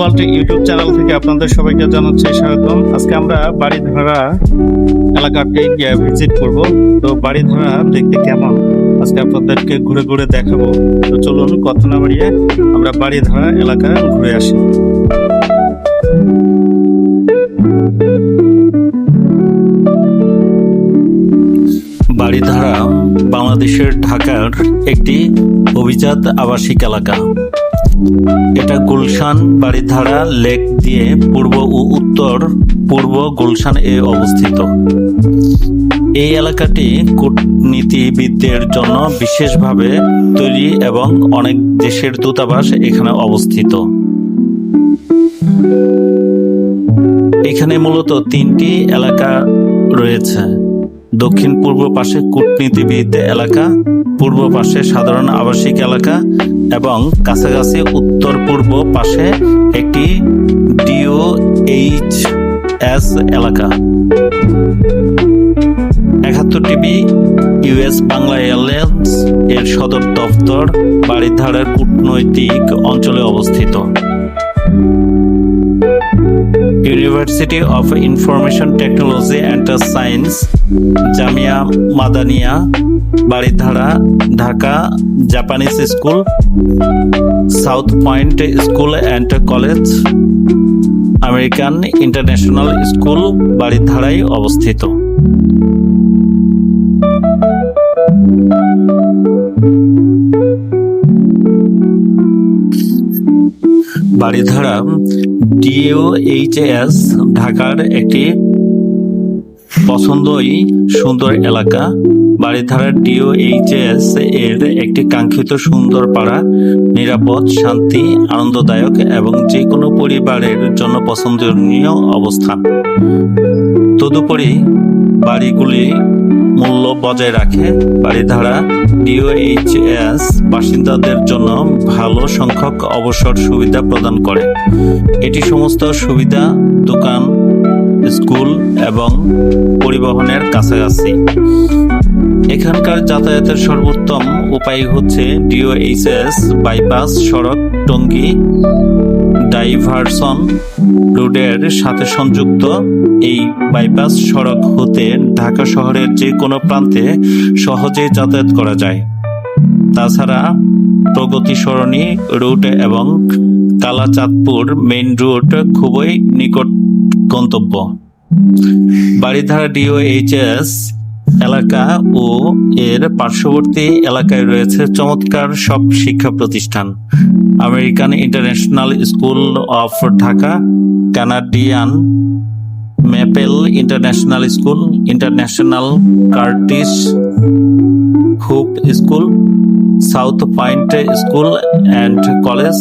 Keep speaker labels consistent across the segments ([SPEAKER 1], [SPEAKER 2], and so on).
[SPEAKER 1] World YouTube channel থেকে আপনাদের সবাইকে জানাচ্ছি স্বাগতম। আজকে আমরা বাড়িধারা এলাকাতে গিয়ে ভিজিট করব। তো বাড়িধারা দেখতে কেমন? আজকে আপনাদেরকে ঘুরে ঘুরে দেখাবো। তো চলুন, কথা না বাড়িয়ে আমরা বাড়িধারা এলাকা ঘুরে আসি। বাড়িধারা বাংলাদেশের ঢাকার একটি অভিজাত আবাসিক এলাকা। এটা গুলশান বাড়িধারা লেক দিয়ে পূর্ব ও উত্তর, পূর্ব গুলশান এ অবস্থিত। এই এলাকাটি কূটনীতিবিদদের জন্য বিশেষভাবে তৈরি এবং অনেক দেশের দূতাবাস এখানে অবস্থিত। এখানে মূলত তিনটি এলাকা রয়েছে। দক্ষিণ পূর্ব পাশে কূটনীতিবিদ এলাকা পূর্ব পাশে সাধারণ আবাসিক এলাকা এবং কাছাকাছি উত্তর পূর্ব পাশে একটি ডিও এইচ এস এলাকা। একাত্তর টিভি ইউএস বাংলা এয়ারলাইন্স এর সদর দফতর বাড়িধারার কূটনৈতিক অঞ্চলে অবস্থিত। University of information technology and science Jamia Madania Baridhara Dhaka Japanese school south point school and college American international school বাড়িধারায় অবস্থিত। বাড়িধারা ডিওএইচএস ঢাকার একটি পছন্দই সুন্দর এলাকা। বাড়িধারার ডিওএইচএস এর একটি কাঙ্ক্ষিত সুন্দর পাড়া, নিরাপদ, শান্তি, আনন্দদায়ক এবং যে কোনো পরিবারের জন্য পছন্দনীয় অবস্থান তদুপরি বাড়িগুলি মূল্য বজায় রাখে। বাড়িধারা ডিওএইচএস বাসিন্দাদের জন্য ভালো সংখ্যক অবসর সুবিধা প্রদান করে। এটি সমস্ত সুবিধা, দোকান, স্কুল এবং পরিবহনের কাছাকাছি। এখানকার যাতায়াতের সর্বোত্তম উপায় হচ্ছে ডিওএইচএস বাইপাস সড়ক, টঙ্গী ডাইভারসন রোডের সাথে সংযুক্ত। এই বাইপাস সড়ক হতে ঢাকা শহরের যে কোনো প্রান্তে সহজে যাতায়াত করা যায়। তাছাড়া প্রগতি সরণি রুট এবং কালাচাঁদপুর মেইন রুট খুবই নিকট গন্তব্য। বাড়িধারা ডিওএইচএস এলাকা ও এর পার্শ্ববর্তী এলাকায় রয়েছে চমৎকার সব শিক্ষা প্রতিষ্ঠান। American international school of Dhaka, Canadian maple international school, international Curtis hoop school, south point school and college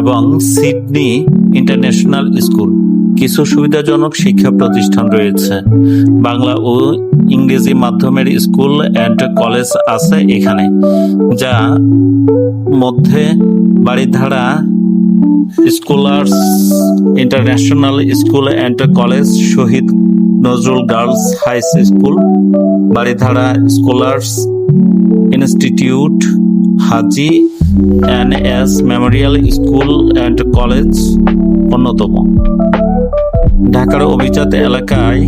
[SPEAKER 1] এবং সিডনি ইন্টারন্যাশনাল স্কুল। কিছু সুবিধাজনক শিক্ষা প্রতিষ্ঠান রয়েছে। বাংলা ও ইংরেজি মাধ্যমের স্কুল অ্যান্ড কলেজ আছে এখানে, যা মধ্যে Baridhara scholars international school and college Shahid Nazrul girls high school Baridhara scholars institute, Haji N S memorial school and college অন্যতম। ঢাকার অভিজাত এলাকায়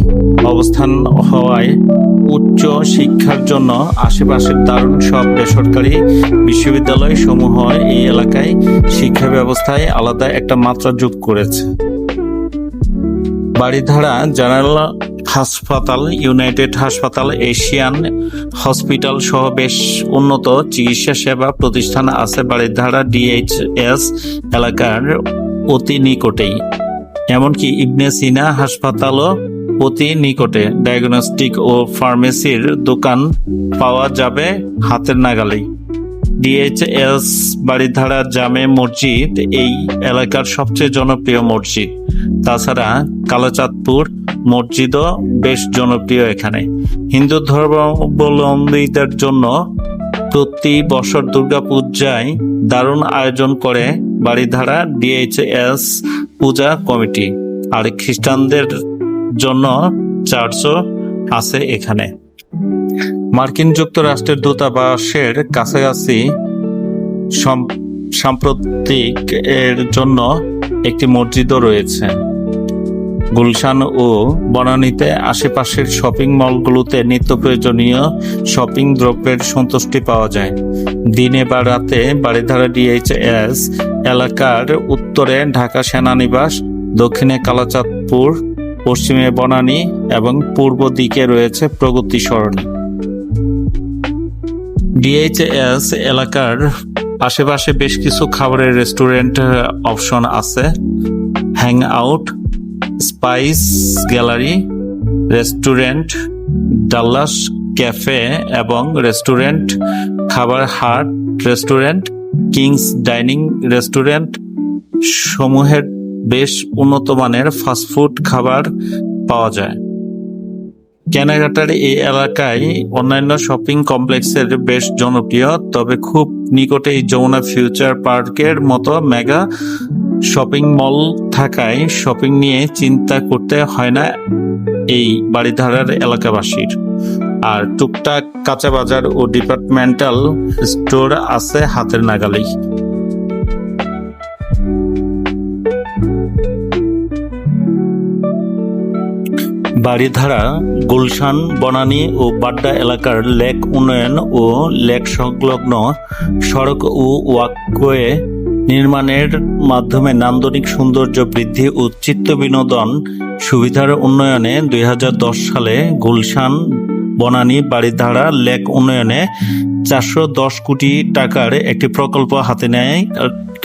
[SPEAKER 1] অবস্থান হওয়ায় উচ্চ শিক্ষার জন্য আশেপাশের দারুণ সব বেসরকারি বিশ্ববিদ্যালয় সমূহ এই এলাকায় শিক্ষা ব্যবস্থায় আলাদা একটা মাত্রা যোগ করেছে। বাড়িধারা জেনারেল হাসপাতাল, ইউনাইটেড হাসপাতাল, এশিয়ান হসপিটাল সহ বেশ উন্নত চিকিৎসা সেবা প্রতিষ্ঠান আছে বাড়িধারা ডিএইচএস এলাকার অতি নিকটেই। এমনকি ইবনে সিনা হাসপাতালও অতি নিকটে ডায়াগনস্টিক ও ফার্মেসির দোকান পাওয়া যাবে হাতের নাগালেই ডিএইচএস বাড়িধারা জামে মসজিদ এই এলাকার সবচেয়ে জনপ্রিয় মসজিদ। তাছাড়া কালাচাঁদপুর মসজিদও বেশ জনপ্রিয় এখানে। হিন্দু ধর্মাবলম্বীদের জন্য প্রতি বছর দুর্গাপূজায় দারুণ আয়োজন করে বাড়িধারা ডিএইচএস পূজা কমিটি আর খ্রিস্টানদের জন্য চার্চও আছে এখানে। মার্কিন যুক্তরাষ্ট্রের দূতাবাসের কাছাকাছি সম- সাম্প্রতিক এর জন্য একটি মসজিদও রয়েছে। গুলশান ও বনানীতে আশেপাশের শপিং মলগুলোতে নিত্য প্রয়োজনীয় শপিং দ্রব্যের সন্তুষ্টি পাওয়া যায়। দিনে বা রাতে বাড়িধারা ডিএইচএস এলাকার উত্তরে ঢাকা সেনানিবাস, দক্ষিণে কালাচাঁদপুর, পশ্চিমে বনানী এবং পূর্ব দিকে রয়েছে প্রগতি সরণি। ডিএইচএস এলাকার আশেপাশে বেশ কিছু খাবারের রেস্টুরেন্ট অপশন আছে। Hang out spice gallery, restaurant, Dallas cafe এবং রেস্টুরেন্ট, খাবার হাট, রেস্টুরেন্ট কিংস ডাইনিং রেস্টুরেন্ট সমূহের বেশ উন্নত মানের ফাস্টফুড খাবার পাওয়া যায়। কেনাকাটার এই এলাকায় অন্যান্য শপিং কমপ্লেক্সের বেশ জনপ্রিয়, তবে খুব নিকটে এই যমুনা ফিউচার পার্কের মতো মেগা শপিং মল থাকায় শপিং নিয়ে চিন্তা করতে হয় না এই বাড়িধারার এলাকাবাসীর। আর টুকটাক কাঁচা বাজার ও ডিপার্টমেন্টাল স্টোর আছে হাতের নাগালেই। বাড়িধারা গুলশান, বনানী ও বাড্ডা এলাকার লেক উন্নয়ন ও লেক সংলগ্ন সড়ক ও ওয়াকওয়ে নির্মাণের মাধ্যমে নান্দনিক সৌন্দর্য বৃদ্ধি ও চিত্ত বিনোদন সুবিধার উন্নয়নে দুই হাজার দশ সালে গুলশান বনানী বাড়িধারা লেক উন্নয়নে চারশো দশ কোটি টাকার একটি প্রকল্প হাতে নেয়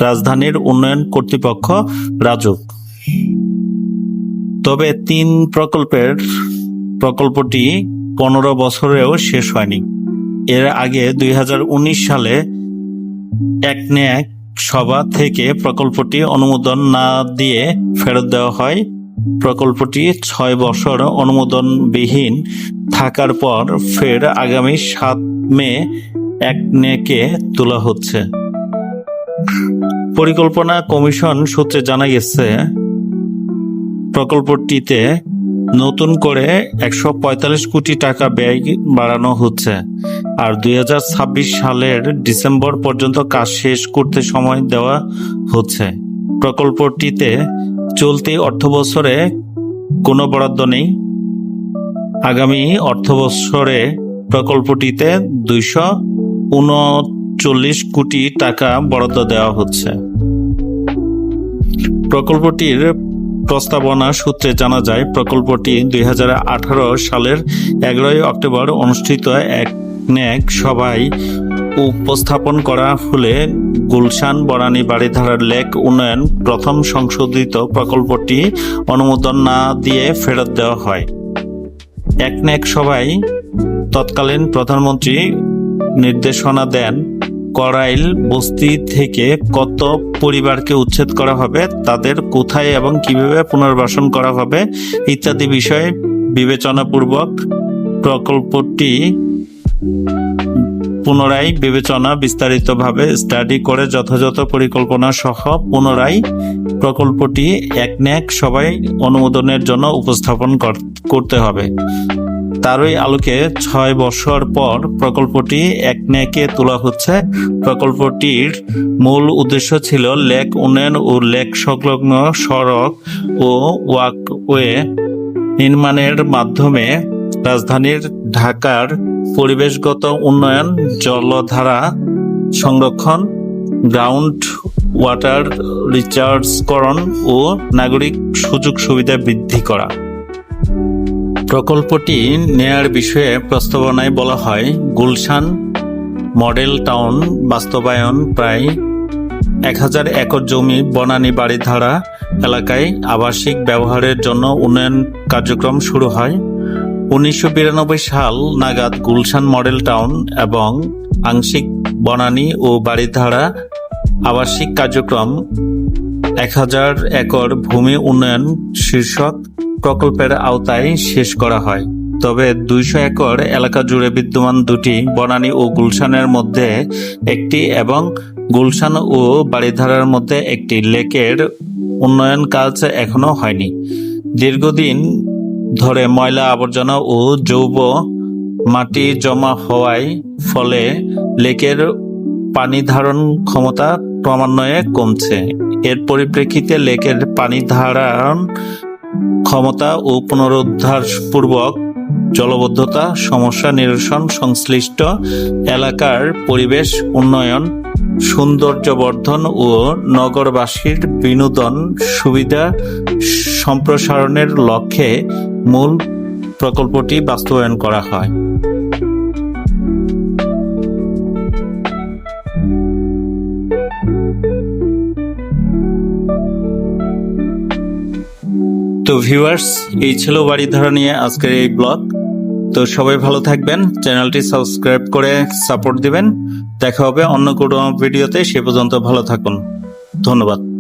[SPEAKER 1] রাজধানীর উন্নয়ন কর্তৃপক্ষ রাজুক তবে তিন প্রকল্পের প্রকল্পটি পনেরো বছরেও শেষ হয়নি। এর আগে দুই হাজার উনিশ সালে একনেক সভা থেকে প্রকল্পটি অনুমোদন না দিয়ে ফেরত দেওয়া হয়। প্রকল্পটি ছয় বছর অনুমোদনবিহীন থাকার পর ফের আগামী সাত মে এক একনেকে তোলা হচ্ছে। পরিকল্পনা কমিশন সূত্রে জানা গেছে, প্রকল্পটিতে নতুন করে একশো পঁয়তাল্লিশ কোটি টাকা ব্যয় বাড়ানো হচ্ছে আর দুই হাজার ছাব্বিশ সালের ডিসেম্বর পর্যন্ত কাজ শেষ করতে সময় দেওয়া হচ্ছে। প্রকল্পটিতে চলতি অর্থবছরে কোনো বরাদ্দ নেই। আগামী অর্থবছরে প্রকল্পটিতে দুইশো উনচল্লিশ কোটি টাকা বরাদ্দ দেওয়া হচ্ছে। প্রকল্পটির প্রস্তাবনা সূত্রে জানা যায়, প্রকল্পটি দুই হাজার আঠারো সালের এগারোই অক্টোবর অনুষ্ঠিত এক ন্যাক সভায় উপস্থাপন করা হলে গুলশান বনানী বাড়িধারার লেক উন্নয়ন প্রথম সংশোধিত প্রকল্পটি অনুমোদন না দিয়ে ফেরত দেওয়া হয়। এক ন্যাক সভায় তৎকালীন প্রধানমন্ত্রী নির্দেশনা দেন, করাইল বস্তি থেকে কত পরিবারকে উচ্ছেদ করা হবে, তাদের কোথায় এবং কীভাবে পুনর্বাসন করা হবে ইত্যাদি বিষয়ে বিবেচনাপূর্বক প্রকল্পটি পুনরায় বিবেচনা বিস্তারিতভাবে স্টাডি করে যথাযথ পরিকল্পনা সহ পুনরায় প্রকল্পটি একন্যাক সবাই অনুমোদনের জন্য উপস্থাপন কর- করতে হবে। তারই আলোকে ছয় বছর পর প্রকল্পটি এক ন্যাকে তোলা হচ্ছে। প্রকল্পটির মূল উদ্দেশ্য ছিল লেক উন্নয়ন ও লেক সংলগ্ন সড়ক ও ওয়াকওয়ে নির্মাণের মাধ্যমে রাজধানীর ঢাকার পরিবেশগত উন্নয়ন, জলধারা সংরক্ষণ গ্রাউন্ড ওয়াটার রিচার্জকরণ ও নাগরিক সুযোগ সুবিধা বৃদ্ধি করা। প্রকল্পটি নেয়ার বিষয়ে প্রস্তাবনায় বলা হয়, গুলশান মডেল টাউন বাস্তবায়ন প্রায় এক হাজার একর জমি বনানী বাড়িধারা এলাকায় আবাসিক ব্যবহারের জন্য উন্নয়ন কার্যক্রম শুরু হয়। উনিশশো বিরানব্বই সাল নাগাদ গুলশান মডেল টাউন এবং আংশিক বনানী ও বাড়িধারা আবাসিক কার্যক্রম এক হাজার একর ভূমি উন্নয়ন শীর্ষক প্রকল্পের আওতায় শেষ করা হয়। তবে দুইশো একর এলাকা জুড়ে বিদ্যমান দুটি বনানী ও গুলশানের মধ্যে একটি এবং গুলশান ও বাড়িধারার মধ্যে একটি লেকের উন্নয়ন কাজ এখনও হয়নি। দীর্ঘদিন ধরে ময়লা আবর্জনা ও জৈব মাটি জমা হওয়ায় ফলে লেকের পানি ধারণ ক্ষমতা ক্রমান্বয়ে কমছে। এর পরিপ্রেক্ষিতে লেকের পানি ধারণ ক্ষমতা ও পুনরুদ্ধার পূর্বক জলবদ্ধতা, সমস্যা নিরসন, সংশ্লিষ্ট এলাকার পরিবেশ উন্নয়ন সৌন্দর্য বর্ধন ও নগরবাসীর বিনোদন সুবিধা সম্প্রসারণের লক্ষ্যে মূল প্রকল্পটি বাস্তবায়ন করা হয়। তো ভিউয়ার্স এই ছিল বাড়িধারা নিয়ে আজকের এই ব্লগ তো সবাই ভালো থাকবেন, চ্যানেলটি সাবস্ক্রাইব করে সাপোর্ট দিবেন। দেখা হবে অন্য কোনো ভিডিওতে সে পর্যন্ত ভালো থাকুন। ধন্যবাদ।